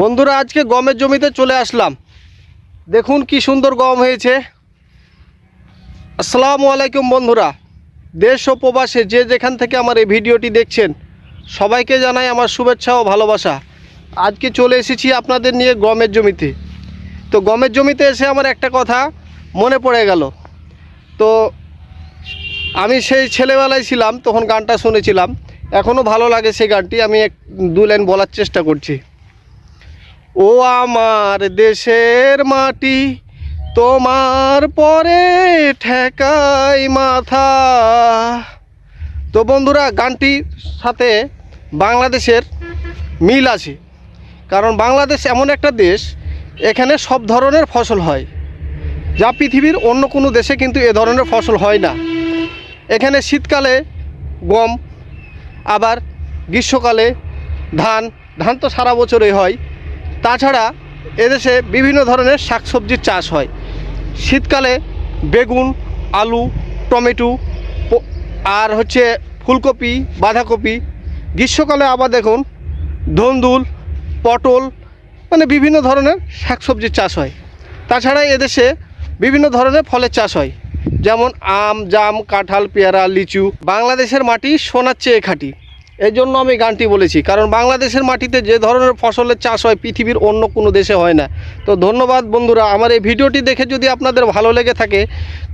বন্ধুরা, আজকে গমের জমিতে চলে আসলাম। দেখুন কি সুন্দর গম হয়েছে। আসসালামু আলাইকুম বন্ধুরা। দেশ ও প্রবাসে যে যেখান থেকে আমার এই ভিডিওটি দেখছেন, সবাইকে জানাই আমার শুভেচ্ছা ও ভালোবাসা। আজকে চলে এসেছি আপনাদের নিয়ে গমের জমিতে। তো গমের জমিতে এসে আমার একটা কথা মনে পড়ে গেল। তো আমি সেই ছেলেবেলায় ছিলাম, তখন গানটা শুনেছিলাম। এখনও ভালো লাগে সেই গানটি, আমি এক দু লাইন বলার চেষ্টা করছি। ও আমার দেশের মাটি, তোমার পরে ঠেকাই মাথা। তো বন্ধুরা, গানটির সাথে বাংলাদেশের মিল আছে। কারণ বাংলাদেশ এমন একটা দেশ, এখানে সব ধরনের ফসল হয়। যা পৃথিবীর অন্য কোনো দেশে কিন্তু এ ধরনের ফসল হয় না। এখানে শীতকালে গম, আবার গ্রীষ্মকালে ধান ধান তো সারা বছরই হয়। তাছাড়া এদেশে বিভিন্ন ধরনের শাকসবজির চাষ হয়। শীতকালে বেগুন, আলু, টমেটো আর হচ্ছে ফুলকপি, বাঁধাকপি, গ্রীষ্মকালে আবার দেখুন ধন্দুল, পটল মানে বিভিন্ন ধরনের শাকসবজির চাষ হয়। তাছাড়া এদেশে বিভিন্ন ধরনের ফলের চাষ হয়। যেমন আম, জাম, কাঁঠাল, পেয়ারা, লিচু। বাংলাদেশের মাটি সোনার চেয়ে খাঁটি। এই জন্য আমি গানটি বলেছি, কারণ বাংলাদেশের মাটিতে যে ধরনের ফসলের চাষ হয়, পৃথিবীর অন্য কোনো দেশে হয় না। তো ধন্যবাদ বন্ধুরা, আমার এই ভিডিওটি দেখে যদি আপনাদের ভালো লেগে থাকে,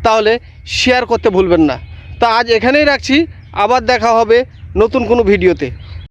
তাহলে শেয়ার করতে ভুলবেন না। তা আজ এখানেই রাখছি, আবার দেখা হবে নতুন কোনো ভিডিওতে।